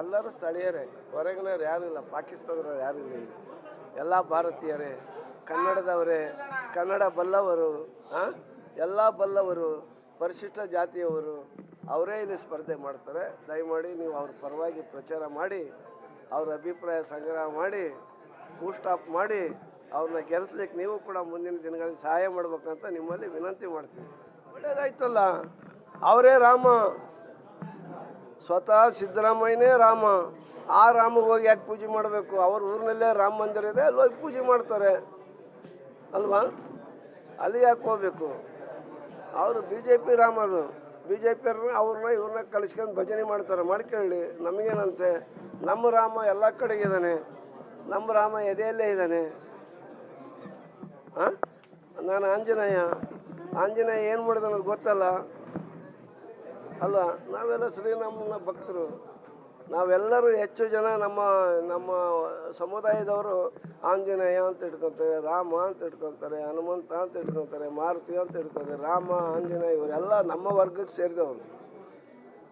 ಎಲ್ಲರೂ ಸ್ಥಳೀಯರೇ. ಹೊರಗಿನವ್ರು ಯಾರೂ ಇಲ್ಲ, ಪಾಕಿಸ್ತಾನದವ್ರು ಯಾರೂ ಇಲ್ಲ ಇಲ್ಲಿ. ಎಲ್ಲ ಭಾರತೀಯರೇ, ಕನ್ನಡದವರೇ, ಕನ್ನಡ ಬಲ್ಲವರು, ಹಾಂ, ಎಲ್ಲ ಬಲ್ಲವರು, ಪರಿಶಿಷ್ಟ ಜಾತಿಯವರು, ಅವರೇ ಇಲ್ಲಿ ಸ್ಪರ್ಧೆ ಮಾಡ್ತಾರೆ. ದಯಮಾಡಿ ನೀವು ಅವ್ರ ಪರವಾಗಿ ಪ್ರಚಾರ ಮಾಡಿ, ಅವ್ರ ಅಭಿಪ್ರಾಯ ಸಂಗ್ರಹ ಮಾಡಿ ಬೂಸ್ಟ್ ಆಫ್ ಮಾಡಿ, ಅವ್ರನ್ನ ಗೆಲ್ಲಿಸ್ಲಿಕ್ಕೆ ನೀವು ಕೂಡ ಮುಂದಿನ ದಿನಗಳಲ್ಲಿ ಸಹಾಯ ಮಾಡ್ಬೇಕಂತ ನಿಮ್ಮಲ್ಲಿ ವಿನಂತಿ ಮಾಡ್ತೀವಿ ಒಳ್ಳೇದಾಯ್ತಲ್ಲ. ಅವರೇ ರಾಮ. ಸ್ವತಃ ಸಿದ್ದರಾಮಯ್ಯನೇ ರಾಮ. ಆ ರಾಮಗೆ ಹೋಗಿ ಯಾಕೆ ಪೂಜೆ ಮಾಡಬೇಕು? ಅವ್ರ ಊರಿನಲ್ಲೇ ರಾಮ ಮಂದಿರ ಇದೆ, ಅಲ್ಲಿ ಹೋಗಿ ಪೂಜೆ ಮಾಡ್ತಾರೆ. ಅಲ್ವಾ? ಅಲ್ಲಿ ಯಾಕೆ ಹೋಗ್ಬೇಕು? ಅವರು ಬಿ ಜೆ ಪಿ ರಾಮ ಅದು. ಬಿ ಜೆ ಪಿ ಅವ್ರನ್ನ ಇವ್ರನ್ನ ಕಲಿಸ್ಕೊಂಡು ಭಜನೆ ಮಾಡ್ತಾರೆ. ಮಾಡ್ಕೊಳ್ಳಿ ನಮಗೇನಂತೆ? ನಮ್ಮ ರಾಮ ಎಲ್ಲ ಕಡೆಗೆ ಇದ್ದಾನೆ ನಮ್ಮ ರಾಮ ಎದೆಯಲ್ಲೇ ಇದ್ದಾನೆ ಹಾಂ ನಾನು ಆಂಜನೇಯ. ಆಂಜನೇಯ ಏನು ಮಾಡಿದ ಅನ್ನೋದು ಗೊತ್ತಲ್ಲ. ಅಲ್ಲ, ನಾವೆಲ್ಲ ಶ್ರೀರಾಮನ ಭಕ್ತರು. ನಾವೆಲ್ಲರೂ ಹೆಚ್ಚು ಜನ ನಮ್ಮ ನಮ್ಮ ಸಮುದಾಯದವರು ಆಂಜನೇಯ ಅಂತ ಇಟ್ಕೊತಾರೆ, ರಾಮ ಅಂತ ಇಟ್ಕೊತಾರೆ, ಹನುಮಂತ ಅಂತ ಇಟ್ಕೊತಾರೆ, ಮಾರುತಿ ಅಂತ ಇಟ್ಕೊತಾರೆ, ರಾಮ, ಆಂಜನೇಯ ಇವರೆಲ್ಲ ನಮ್ಮ ವರ್ಗಕ್ಕೆ ಸೇರಿದವರು.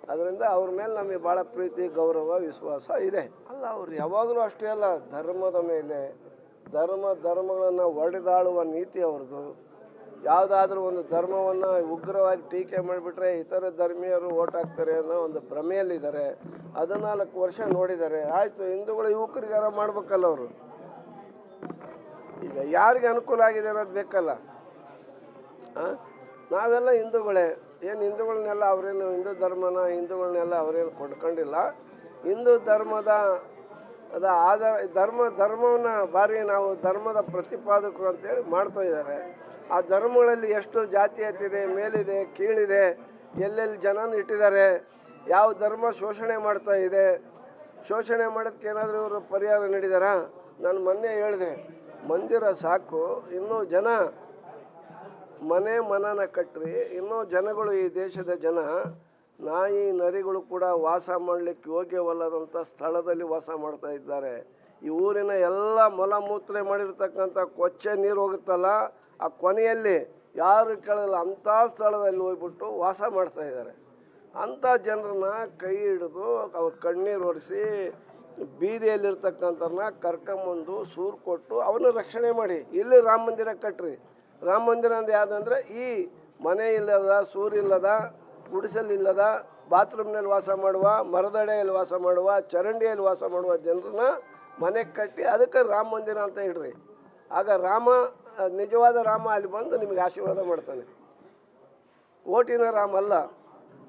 ಅದರಿಂದ ಅವ್ರ ಮೇಲೆ ನಮಗೆ ಭಾಳ ಪ್ರೀತಿ, ಗೌರವ, ವಿಶ್ವಾಸ ಇದೆ. ಅಲ್ಲ, ಅವ್ರು ಯಾವಾಗಲೂ ಅಷ್ಟೇ ಅಲ್ಲ, ಧರ್ಮದ ಮೇಲೆ, ಧರ್ಮ, ಧರ್ಮಗಳನ್ನು ಒಡೆದಾಳುವ ನೀತಿ ಅವ್ರದ್ದು. ಯಾವುದಾದ್ರೂ ಒಂದು ಧರ್ಮವನ್ನು ಉಗ್ರವಾಗಿ ಟೀಕೆ ಮಾಡಿಬಿಟ್ರೆ ಇತರ ಧರ್ಮೀಯರು ಓಟ್ ಹಾಕ್ತಾರೆ ಅನ್ನೋ ಒಂದು ಭ್ರಮೆಯಲ್ಲಿದ್ದಾರೆ. ಹದಿನಾಲ್ಕು ವರ್ಷ ನೋಡಿದ್ದಾರೆ. ಆಯಿತು, ಹಿಂದೂಗಳು ಯುವಕರಿಗಾರ ಮಾಡ್ಬೇಕಲ್ಲ ಅವರು? ಈಗ ಯಾರಿಗೆ ಅನುಕೂಲ ಆಗಿದೆ ಅನ್ನೋದು ಬೇಕಲ್ಲ? ನಾವೆಲ್ಲ ಹಿಂದೂಗಳೇ. ಏನು ಹಿಂದೂಗಳನ್ನೆಲ್ಲ ಅವರೇನು ಹಿಂದೂ ಧರ್ಮನ ಹಿಂದೂಗಳನ್ನೆಲ್ಲ ಅವರೇನು ಕೊಂಡ್ಕೊಂಡಿಲ್ಲ? ಹಿಂದೂ ಧರ್ಮದ, ಅದ ಆಧಾರ, ಧರ್ಮ, ಧರ್ಮವನ್ನು ಭಾರಿ ನಾವು ಧರ್ಮದ ಪ್ರತಿಪಾದಕರು ಅಂತೇಳಿ ಮಾಡ್ತಾ ಇದ್ದಾರೆ. ಆ ಧರ್ಮಗಳಲ್ಲಿ ಎಷ್ಟು ಜಾತಿ ಇದೆ ಮೇಲಿದೆ, ಕೀಳಿದೆ, ಎಲ್ಲೆಲ್ಲಿ ಜನನ ಇಟ್ಟಿದ್ದಾರೆ, ಯಾವ ಧರ್ಮ ಶೋಷಣೆ ಮಾಡ್ತಾ ಇದೆ, ಶೋಷಣೆ ಮಾಡೋದಕ್ಕೇನಾದರೂ ಇವರು ಪರಿಹಾರ ನೀಡಿದಾರಾ? ನಾನು ಮೊನ್ನೆ ಹೇಳಿದೆ, ಮಂದಿರ ಸಾಕು, ಇನ್ನೂ ಜನ ಮನೆ ಮನನ ಕಟ್ಟ್ರಿ ಇನ್ನೂ ಜನಗಳು ಈ ದೇಶದ ಜನ, ನಾಯಿ ನರಿಗಳು ಕೂಡ ವಾಸ ಮಾಡಲಿಕ್ಕೆ ಯೋಗ್ಯವಲ್ಲದಂಥ ಸ್ಥಳದಲ್ಲಿ ವಾಸ ಮಾಡ್ತಾ ಇದ್ದಾರೆ. ಈ ಊರಿನ ಎಲ್ಲ ಮಲಮೂತ್ರ ಮಾಡಿರ್ತಕ್ಕಂಥ ಕೊಚ್ಚೆ ನೀರು ಹೋಗುತ್ತಲ್ಲ ಆ ಕೊನೆಯಲ್ಲಿ ಯಾರು ಕೇಳಲ್ಲ, ಅಂಥ ಸ್ಥಳದಲ್ಲಿ ಹೋಗ್ಬಿಟ್ಟು ವಾಸ ಮಾಡ್ತಾ ಇದ್ದಾರೆ. ಅಂಥ ಜನರನ್ನ ಕೈ ಹಿಡಿದು ಅವ್ರ ಕಣ್ಣೀರು ಒರೆಸಿ ಬೀದಿಯಲ್ಲಿರ್ತಕ್ಕಂಥವ್ರನ್ನ ಕರ್ಕೊಂಬಂದು ಸೂರು ಕೊಟ್ಟು ಅವನ್ನ ರಕ್ಷಣೆ ಮಾಡಿ. ಇಲ್ಲಿ ರಾಮ ಮಂದಿರ ಕಟ್ಟ್ರಿ ರಾಮ ಮಂದಿರ ಅಂದ್ರೆ ಯಾವುದಂದ್ರೆ ಈ ಮನೆ ಇಲ್ಲದ ಸೂರಿಲ್ಲದ ಗುಡಿಸಲಿಲ್ಲದ ಬಾತ್ರೂಮ್ನಲ್ಲಿ ವಾಸ ಮಾಡುವ, ಮರದಡೆಯಲ್ಲಿ ವಾಸ ಮಾಡುವ, ಚರಂಡಿಯಲ್ಲಿ ವಾಸ ಮಾಡುವ ಜನರನ್ನ ಮನೆ ಕಟ್ಟಿ ಅದಕ್ಕೆ ರಾಮ ಮಂದಿರ ಅಂತ ಇಡ್ರಿ. ಆಗ ರಾಮ ನಿಜವಾದ ರಾಮ ಅಲ್ಲಿ ಬಂದು ನಿಮಗೆ ಆಶೀರ್ವಾದ ಮಾಡ್ತಾನೆ. ಓಟಿನ ರಾಮ ಅಲ್ಲ.